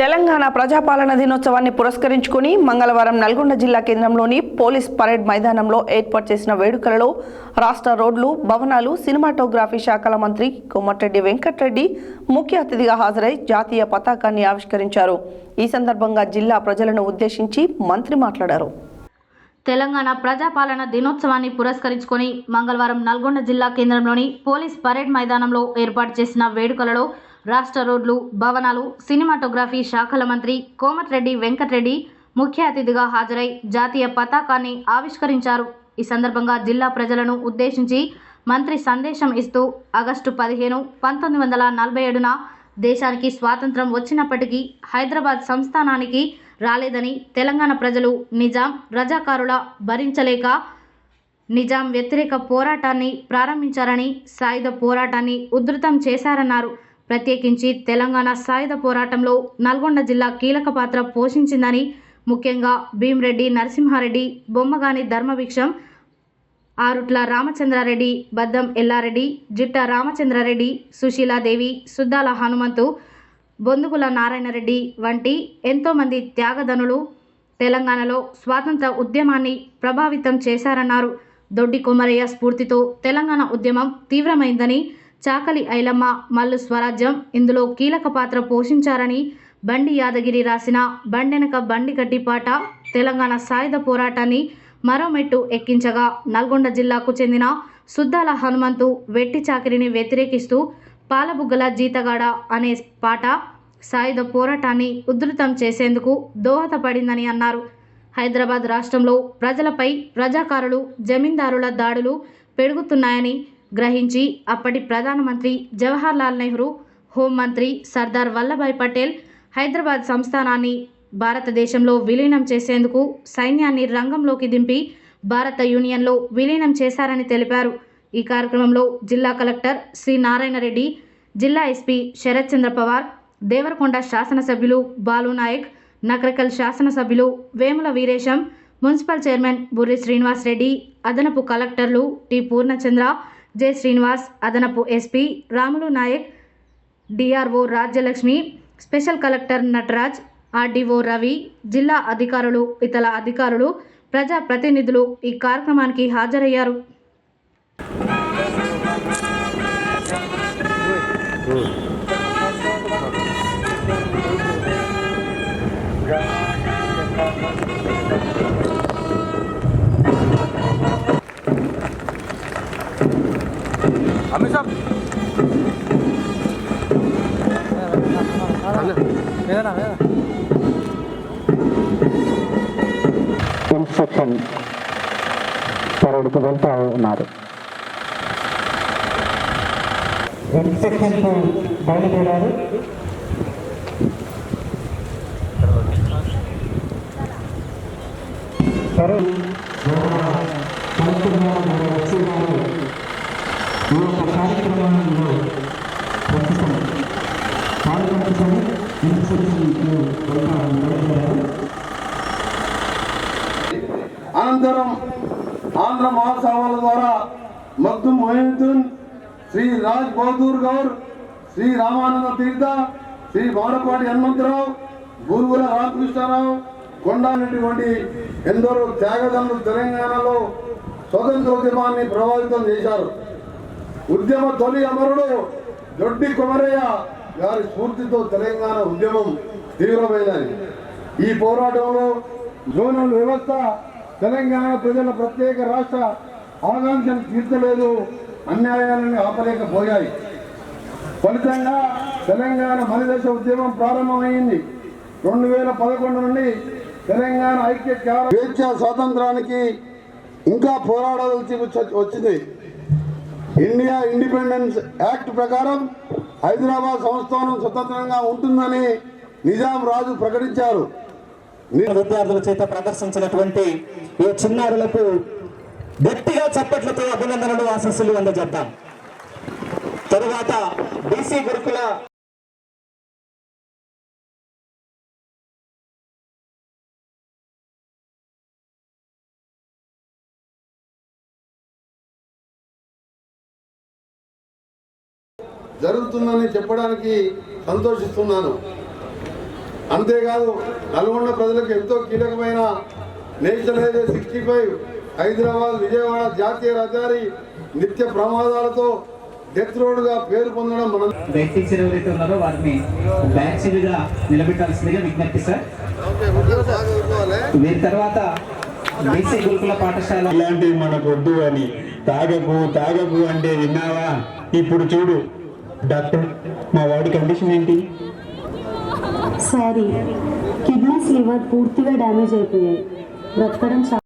తెలంగాణ ప్రజాపాలన దినోత్సవాన్ని పురస్కరించుకుని మంగళవారం నల్గొండ జిల్లా కేంద్రంలోని పోలీస్ పరేడ్ మైదానంలో ఏర్పాటు చేసిన వేడుకలలో రాష్ట్ర రోడ్లు భవనాలు సినిమాటోగ్రఫీ శాఖల మంత్రి కోమటిరెడ్డి వెంకటరెడ్డి ముఖ్య అతిథిగా హాజరై జాతీయ పతాకాన్ని ఆవిష్కరించారు. ఈ సందర్భంగా జిల్లా ప్రజలను ఉద్దేశించి మంత్రి మాట్లాడారు. తెలంగాణ ప్రజాపాలన దినోత్సవాన్ని పురస్కరించుకొని మంగళవారం నల్గొండ జిల్లా కేంద్రంలోని పోలీస్ పరేడ్ మైదానంలో ఏర్పాటు చేసిన వేడుకలలో రాష్ట్ర రోడ్లు భవనాలు సినిమాటోగ్రఫీ శాఖల మంత్రి కోమటిరెడ్డి వెంకటరెడ్డి ముఖ్య అతిథిగా హాజరై జాతీయ పతాకాన్ని ఆవిష్కరించారు. ఈ సందర్భంగా జిల్లా ప్రజలను ఉద్దేశించి మంత్రి సందేశం ఇస్తూ ఆగస్టు పదిహేను పంతొమ్మిది వందల నలభై ఏడున దేశానికి స్వాతంత్రం వచ్చినప్పటికీ హైదరాబాద్ సంస్థానానికి రాలేదని తెలంగాణ ప్రజలు నిజాం రజాకారుల భరించలేక నిజాం వ్యతిరేక పోరాటాన్ని ప్రారంభించారని సాయుధ పోరాటాన్ని ఉధృతం చేశారన్నారు. ప్రత్యేకించి తెలంగాణ సాయుధ పోరాటంలో నల్గొండ జిల్లా కీలక పాత్ర పోషించిందని ముఖ్యంగా భీమరెడ్డి నరసింహారెడ్డి బొమ్మగాని ధర్మభిక్షం ఆరుట్ల రామచంద్రారెడ్డి బద్దం ఎల్లారెడ్డి జిట్ట రామచంద్రారెడ్డి సుశీలాదేవి సుద్దాల హనుమంతు బొందుగుల నారాయణరెడ్డి వంటి ఎంతోమంది త్యాగధనులు తెలంగాణలో స్వాతంత్ర ఉద్యమాన్ని ప్రభావితం చేశారన్నారు. దొడ్డి కొమరయ్య స్ఫూర్తితో తెలంగాణ ఉద్యమం తీవ్రమైందని చాకలి ఐలమ్మ మల్లు స్వరాజ్యం ఇందులో కీలక పాత్ర పోషించారని బండి యాదగిరి రాసిన బండెనక బండి గడ్డి పాట తెలంగాణ సాయుధ పోరాటాన్ని మరో మెట్టు ఎక్కించగా నల్గొండ జిల్లాకు చెందిన సుద్దాల హనుమంతు వెట్టి చాకిరిని వ్యతిరేకిస్తూ పాలబుగ్గల జీతగాడ అనే పాట సాయుధ పోరాటాన్ని ఉధృతం చేసేందుకు దోహదపడిందని అన్నారు. హైదరాబాద్ రాష్ట్రంలో ప్రజలపై ప్రజాకారులు జమీందారుల దాడులు పెరుగుతున్నాయని గ్రహించి అప్పటి ప్రధానమంత్రి జవహర్లాల్ నెహ్రూ హోంమంత్రి సర్దార్ వల్లభాయ్ పటేల్ హైదరాబాద్ సంస్థానాన్ని భారతదేశంలో విలీనం చేసేందుకు సైన్యాన్ని రంగంలోకి దింపి భారత యూనియన్లో విలీనం చేశారని తెలిపారు. ఈ కార్యక్రమంలో జిల్లా కలెక్టర్ శ్రీ నారాయణరెడ్డి జిల్లా ఎస్పీ శరత్ చంద్ర పవార్ దేవరకొండ శాసనసభ్యులు బాలు నాయక్ నకరకల్ శాసనసభ్యులు వేముల వీరేశం మున్సిపల్ చైర్మన్ బుర్రి శ్రీనివాస్ రెడ్డి అదనపు కలెక్టర్లు టి పూర్ణచంద్ర జె శ్రీనివాస్ అదనపు SP Ramulu Nayak DRO Rajyalakshmi special collector Nataraj RDO Ravi జిల్లా అధికారులు ఇతర అధికారులు ప్రజా ప్రతినిధులు ఈ కార్యక్రమానికి హాజరయ్యారు Mm. ఇన్స్పెక్షన్ పరడుకు వెళ్తూ ఉన్నారు ఇన్స్పెక్షన్కు బయలుదేరారు సరే వచ్చి అనంతరం ఆంధ్ర మహాసభల ద్వారా మగ్దు మొహిద్దీన్ శ్రీ రాజ్ బహదూర్ గౌర్ శ్రీ రామానంద తీర్థ శ్రీ మాడపాటి హనుమంతరావు గురుగుల రామకృష్ణారావు కొండానటువంటి ఎందరో త్యాగదండ్రులు తెలంగాణలో స్వతంత్రోద్యమాన్ని ప్రభావితం చేశారు. ఉద్యమ తొలి అమరుడు దొడ్డి కొమరయ్య గారి స్ఫూర్తితో తెలంగాణ ఉద్యమం తీవ్రమైనది. ఈ పోరాటంలో జోనల్ వ్యవస్థ తెలంగాణ ప్రజల ప్రత్యేక రాష్ట్ర ఆకాంక్షలు తీర్చలేదు అన్యాయాలను ఆపలేకపోయాయి. ఫలితంగా తెలంగాణ మలిదశ ఉద్యమం ప్రారంభమైంది. రెండు వేల పదకొండు నుండి తెలంగాణ ఐక్య స్వేచ్ఛ స్వాతంత్రానికి ఇంకా పోరాడవలసి వచ్చింది. ఇండియా ఇండిపెండెన్స్ యాక్ట్ ప్రకారం హైదరాబాద్ సంస్థానం స్వతంత్రంగా ఉంటుందని నిజాం రాజు ప్రకటించారు. విద్యార్థుల చేత ప్రదర్శించినటువంటి ఈ చిన్నారులకు గట్టిగా చప్పట్లతో అభినందనలు ఆశస్సులు అందజేద్దాం. తరువాత బీసీ గురుకుల జరుగుతుందని చెప్పడానికి సంతోషిస్తున్నాను. అంతేకాదు నల్గొండ ప్రజలకు ఎంతో కీలకమైన national highway sixty five Hyderabad Vijayawada జాతీయ రహదారి నిత్య ప్రమాదాలతో డెత్ రోడ్గా పేరు పొందడం మనం టీచర్ ఎవరైతే ఉన్నారో వారిని బ్యాక్ సీడ్గా నిలబెట్టాల్సిందిగా విజ్ఞప్తి సార్. వీరి తర్వాత బీసీ గురుకుల పాఠశాల ఇలాంటివి మనకు వద్దు అని తాగకు తాగకు అంటే విన్నావా? ఇప్పుడు చూడు. డాక్టర్ మా వాడి కండిషన్ ఏంటి? సారీ కిడ్నీస్ లివర్ పూర్తిగా డ్యామేజ్ అయిపోయాయి. బ్రతకడం చాలా